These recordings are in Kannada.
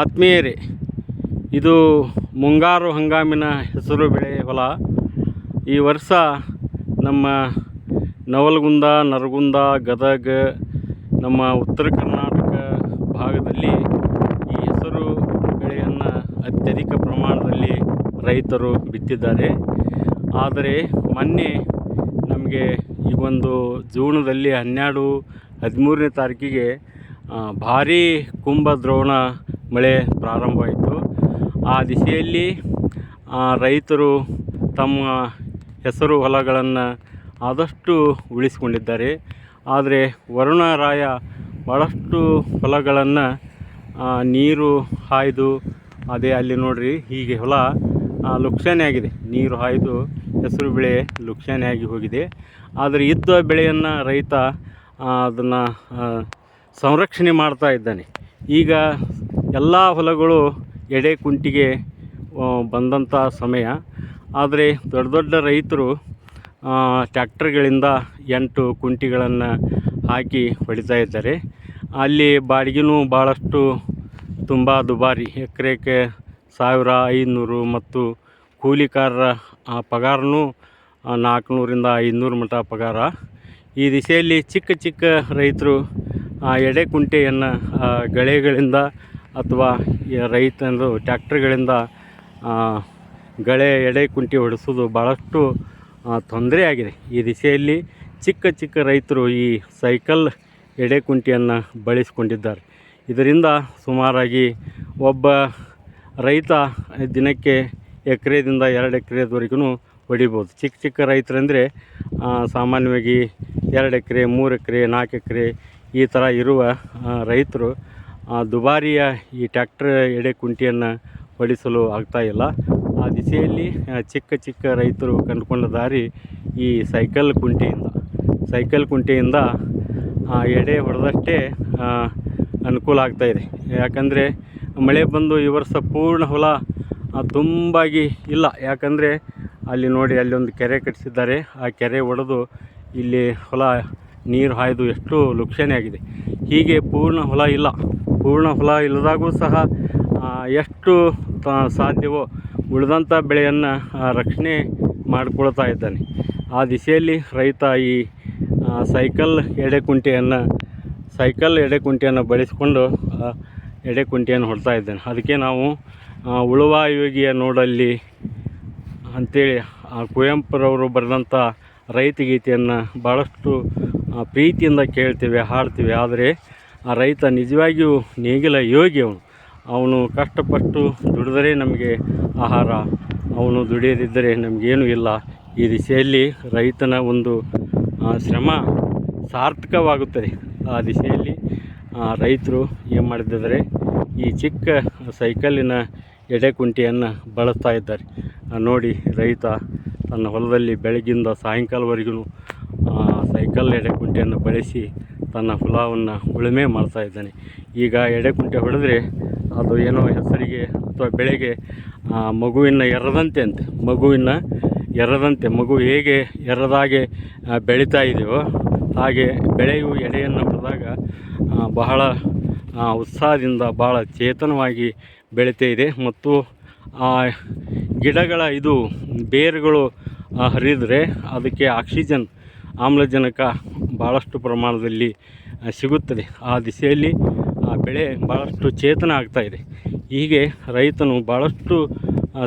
ಆತ್ಮೀಯರೇ, ಇದು ಮುಂಗಾರು ಹಂಗಾಮಿನ ಹೆಸರು ಬೆಳೆ ಹೊಲ. ಈ ವರ್ಷ ನಮ್ಮ ನವಲಗುಂದ, ನರಗುಂದ, ಗದಗ, ನಮ್ಮ ಉತ್ತರ ಕರ್ನಾಟಕ ಭಾಗದಲ್ಲಿ ಈ ಹೆಸರು ಬೆಳೆಯನ್ನು ಅತ್ಯಧಿಕ ಪ್ರಮಾಣದಲ್ಲಿ ರೈತರು ಬಿತ್ತಿದ್ದಾರೆ. ಆದರೆ ಮೊನ್ನೆ ನಮಗೆ ಈ ಒಂದು ಜೂನದಲ್ಲಿ ಹನ್ನೆರಡು ಹದಿಮೂರನೇ ತಾರೀಕಿಗೆ ಭಾರೀ ಕುಂಭ ದ್ರೋಣ ಮಳೆ ಪ್ರಾರಂಭವಾಯಿತು. ಆ ದಿಸೆಯಲ್ಲಿ ರೈತರು ತಮ್ಮ ಹೆಸರು ಹೊಲಗಳನ್ನು ಆದಷ್ಟು ಉಳಿಸಿಕೊಂಡಿದ್ದಾರೆ. ಆದರೆ ವರುಣರಾಯ ಭಾಳಷ್ಟು ಹೊಲಗಳನ್ನು ನೀರು ಹಾಯ್ದು, ಅದೇ ಅಲ್ಲಿ ನೋಡ್ರಿ, ಹೀಗೆ ಹೊಲ ಆಗಿದೆ. ನೀರು ಹಾಯ್ದು, ಹೆಸರು ಬೆಳೆ ಲುಕ್ಸಾನೆ ಆಗಿ ಹೋಗಿದೆ. ಆದರೆ ಇದ್ದ ಬೆಳೆಯನ್ನು ರೈತ ಅದನ್ನು ಸಂರಕ್ಷಣೆ ಮಾಡ್ತಾ ಇದ್ದಾನೆ. ಈಗ ಎಲ್ಲ ಹೊಲಗಳು ಎಡೆ ಕುಂಟಿಗೆ ಬಂದಂಥ ಸಮಯ. ಆದರೆ ದೊಡ್ಡ ದೊಡ್ಡ ರೈತರು ಟ್ಯಾಕ್ಟರ್ಗಳಿಂದ ಎಂಟು ಕುಂಟಿಗಳನ್ನು ಹಾಕಿ ಹೊಡಿತಾ ಇದ್ದಾರೆ. ಅಲ್ಲಿ ಬಾಡಿಗೆನೂ ಭಾಳಷ್ಟು ತುಂಬ ದುಬಾರಿ. ಎಕರೆಗೆ ಸಾವಿರ ಐನೂರು ಮತ್ತು ಕೂಲಿಕಾರರ ಪಗಾರನೂ ನಾಲ್ಕುನೂರಿಂದ ಐನೂರು ಮಟ್ಟ ಪಗಾರ. ಈ ದಿಸೆಯಲ್ಲಿ ಚಿಕ್ಕ ಚಿಕ್ಕ ರೈತರು ಎಡೆ ಕುಂಟೆಯನ್ನು ಗಳೆಗಳಿಂದ ಅಥವಾ ರೈತರು ಟ್ಯಾಕ್ಟ್ರುಗಳಿಂದ ಗಳೆ, ಎಡೆ ಕುಂಟೆ ಹೊಡೆಸೋದು ಭಾಳಷ್ಟು ತೊಂದರೆ ಆಗಿದೆ ಈ ದಿಸೆಯಲ್ಲಿ ಚಿಕ್ಕ ಚಿಕ್ಕ ರೈತರು ಈ ಸೈಕಲ್ ಎಡೆ ಕುಂಟೆಯನ್ನು ಬಳಸಿಕೊಂಡಿದ್ದಾರೆ. ಇದರಿಂದ ಸುಮಾರಾಗಿ ಒಬ್ಬ ರೈತ ದಿನಕ್ಕೆ ಎಕರೆದಿಂದ ಎರಡು ಎಕರೆದವರೆಗೂ ಹೊಡಿಬೋದು. ಚಿಕ್ಕ ಚಿಕ್ಕ ರೈತರಂದರೆ ಸಾಮಾನ್ಯವಾಗಿ ಎರಡು ಎಕರೆ, ಮೂರು ಎಕರೆ, ನಾಲ್ಕು ಎಕರೆ ಈ ಥರ ಇರುವ ರೈತರು ದುಬಾರಿಯ ಈ ಟ್ಯಾಕ್ಟ್ರ್ ಎಡೆ ಕುಂಟಿಯನ್ನು ಹೊಡಿಸಲು ಆಗ್ತಾಯಿಲ್ಲ ಆ ದಿಸೆಯಲ್ಲಿ ಚಿಕ್ಕ ಚಿಕ್ಕ ರೈತರು ಕಂಡುಕೊಂಡ ದಾರಿ ಈ ಸೈಕಲ್ ಕುಂಟೆಯಿಂದ. ಸೈಕಲ್ ಕುಂಟೆಯಿಂದ ಆ, ಎಡೆ ಹೊಡೆದಷ್ಟೇ ಅನುಕೂಲ ಅನುಕೂಲ ಆಗ್ತಾಯಿದೆ ಯಾಕಂದರೆ ಮಳೆ ಬಂದು ಈ ವರ್ಷ ಪೂರ್ಣ ಹೊಲ ತುಂಬಾಗಿ ಇಲ್ಲ. ಯಾಕಂದರೆ ಅಲ್ಲಿ ನೋಡಿ ಅಲ್ಲಿ ಒಂದು ಕೆರೆ ಕಟ್ಟಿಸಿದ್ದಾರೆ. ಆ ಕೆರೆ ಒಡೆದು ಇಲ್ಲಿ ಹೊಲ ನೀರು ಹಾಯ್ದು ಎಷ್ಟು ಲುಕ್ಷಣೆ ಆಗಿದೆ. ಹೀಗೆ ಪೂರ್ಣ ಹೊಲ ಇಲ್ಲ. ಪೂರ್ಣ ಫಲ ಇಲ್ಲದಾಗೂ ಸಹ ಎಷ್ಟು ಸಾಧ್ಯವೋ ಉಳಿದಂಥ ಬೆಳೆಯನ್ನು ರಕ್ಷಣೆ ಮಾಡಿಕೊಳ್ತಾ ಇದ್ದಾನೆ. ಆ ದಿಸೆಯಲ್ಲಿ ರೈತ ಈ ಸೈಕಲ್ ಎಡೆಕುಂಟೆಯನ್ನು ಸೈಕಲ್ ಎಡೆಕುಂಟೆಯನ್ನು ಬಳಸಿಕೊಂಡು ಎಡೆಕುಂಟೆಯನ್ನು ಹೊಡ್ತಾ ಇದ್ದಾನೆ. ಅದಕ್ಕೆ ನಾವು ಉಳುವಾಯೋಗಿಯ ಉಳುವ ಯೋಗಿಯ ನೋಡಲ್ಲಿ ಅಂಥೇಳಿ ಕುವೆಂಪುರವರು ಬರೆದಂಥ ರೈತ ಗೀತೆಯನ್ನು ಭಾಳಷ್ಟು ಪ್ರೀತಿಯಿಂದ ಕೇಳ್ತೀವಿ, ಹಾಡ್ತೀವಿ. ಆದರೆ ಆ ರೈತ ನಿಜವಾಗಿಯೂ ನೇಗಿಲ ಯೋಗಿ ಅವನು ಅವನು ಕಷ್ಟಪಟ್ಟು ದುಡಿದರೆ ನಮಗೆ ಆಹಾರ ಅವನು ದುಡಿಯದಿದ್ದರೆ ನಮಗೇನೂ ಇಲ್ಲ. ಈ ದಿಸೆಯಲ್ಲಿ ರೈತನ ಒಂದು ಶ್ರಮ ಸಾರ್ಥಕವಾಗುತ್ತದೆ. ಆ ದಿಸೆಯಲ್ಲಿ ಆ, ರೈತರು ಏನು ಮಾಡಿದ್ದಾರೆ ಈ ಚಿಕ್ಕ ಸೈಕಲ್ಲಿನ ಎಡೆಕುಂಟೆಯನ್ನು ಬಳಸ್ತಾ ಇದ್ದಾರೆ. ನೋಡಿ ರೈತ ತನ್ನ ಹೊಲದಲ್ಲಿ ಬೆಳಗಿಂದ ಸಾಯಂಕಾಲವರೆಗೂ ಸೈಕಲ್ ಎಡೆಕುಂಟೆಯನ್ನು ಬಳಸಿ ತನ್ನ ಹೊಲವನ್ನು ಉಳುಮೆ ಮಾಡ್ತಾ ಇದ್ದಾನೆ. ಈಗ ಎಡೆಕುಂಟೆ ಹೊಡೆದ್ರೆ ಅದು ಏನೋ ಹೆಸರಿಗೆ ಅಥವಾ ಬೆಳೆಗೆ ಮಗುವಿನ ಎರದಂತೆ ಅಂತೆ. ಮಗುವಿನ ಎರದಂತೆ. ಮಗು ಹೇಗೆ ಎರದಾಗೆ ಬೆಳೀತಾ ಇದೆಯೋ ಹಾಗೆ ಬೆಳೆಯು ಎಡೆಯನ್ನು ಹೊಡೆದಾಗ ಬಹಳ ಉತ್ಸಾಹದಿಂದ ಭಾಳ ಚೇತನವಾಗಿ ಬೆಳೀತಾ ಇದೆ. ಮತ್ತು ಆ ಗಿಡಗಳ ಇದು ಬೇರುಗಳು ಹರಿದರೆ ಅದಕ್ಕೆ ಆಕ್ಸಿಜನ್ ಆಮ್ಲಜನಕ ಭಾಳಷ್ಟು ಪ್ರಮಾಣದಲ್ಲಿ ಸಿಗುತ್ತದೆ. ಆ ದಿಸೆಯಲ್ಲಿ, ಆ, ಬೆಳೆ ಭಾಳಷ್ಟು ಚೇತನ ಆಗ್ತಾ ಇದೆ. ಹೀಗೆ ರೈತನು ಭಾಳಷ್ಟು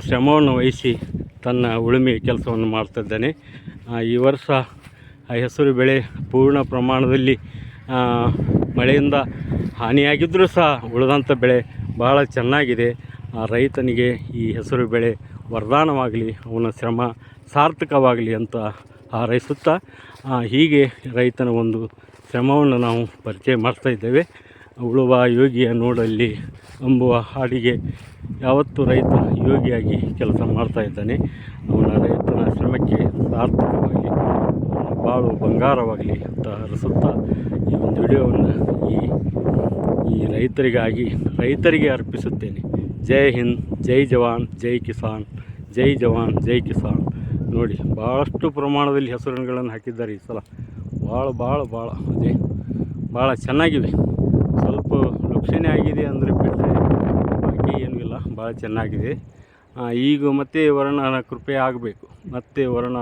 ಶ್ರಮವನ್ನು ವಹಿಸಿ ತನ್ನ ಉಳುಮೆ ಕೆಲಸವನ್ನು ಮಾಡ್ತಿದ್ದಾನೆ ಈ ವರ್ಷ ಹೆಸರು ಬೆಳೆ ಪೂರ್ಣ ಪ್ರಮಾಣದಲ್ಲಿ ಮಳೆಯಿಂದ ಹಾನಿಯಾಗಿದ್ದರೂ ಸಹ ಉಳಿದಂಥ ಬೆಳೆ ಭಾಳ ಚೆನ್ನಾಗಿದೆ. ಆ, ರೈತನಿಗೆ ಈ ಹೆಸರು ಬೆಳೆ ವರದಾನವಾಗಲಿ, ಅವನ ಶ್ರಮ ಸಾರ್ಥಕವಾಗಲಿ ಅಂತ ಹಾರೈಸುತ್ತಾ ಹೀಗೆ ರೈತನ ಒಂದು ಶ್ರಮವನ್ನು ನಾವು ಪರಿಚಯ ಮಾಡ್ತಾ ಇದ್ದೇವೆ. ಉಳುವ ಯೋಗಿಯ ನೋಡಲ್ಲಿ ಎಂಬುವ ಹಾಡಿಗೆ ಯಾವತ್ತೂ ರೈತ ಯೋಗಿಯಾಗಿ ಕೆಲಸ ಮಾಡ್ತಾ ಇದ್ದಾನೆ. ಅವನ ರೈತನ ಶ್ರಮಕ್ಕೆ ಸಾರ್ಥಕವಾಗಿ ಬಾಳು ಬಂಗಾರವಾಗಲಿ ಅಂತ ಹರಿಸುತ್ತಾ ಈ ಒಂದು ವಿಡಿಯೋವನ್ನು ಈ ಈ ರೈತರಿಗಾಗಿ, ರೈತರಿಗೆ ಅರ್ಪಿಸುತ್ತೇನೆ. ಜೈ ಹಿಂದ್, ಜೈ ಜವಾನ್, ಜೈ ಕಿಸಾನ್, ಜೈ ಜವಾನ್, ಜೈ ಕಿಸಾನ್. ನೋಡಿ ಭಾಳಷ್ಟು ಪ್ರಮಾಣದಲ್ಲಿ ಹೆಸರುಗಳನ್ನು ಹಾಕಿದ್ದಾರೆ ಈ ಸಲ. ಭಾಳ ಭಾಳ ಭಾಳ, ಅದೇ, ಭಾಳ ಚೆನ್ನಾಗಿವೆ. ಸ್ವಲ್ಪ ಲಕ್ಷಣೆ ಆಗಿದೆ ಅಂದರೆ ಬಿಟ್ಟರೆ ಚೆನ್ನಾಗಿದೆ. ಈಗ ಮತ್ತೆ ವರ್ಣನ ಕೃಪೆ ಆಗಬೇಕು. ಮತ್ತೆ ವರ್ಣ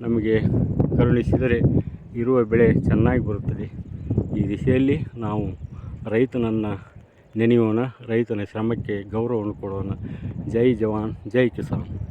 ನಮಗೆ ಕರುಣಿಸಿದರೆ ಇರುವ ಬೆಳೆ ಚೆನ್ನಾಗಿ ಬರುತ್ತದೆ. ಈ ದಿಸೆಯಲ್ಲಿ ನಾವು ರೈತನನ್ನು ನೆನೆಯೋಣ, ರೈತನ ಶ್ರಮಕ್ಕೆ ಗೌರವವನ್ನು ಕೊಡೋಣ. ಜೈ ಜವಾನ್, ಜೈ ಕಿಸಾನ್.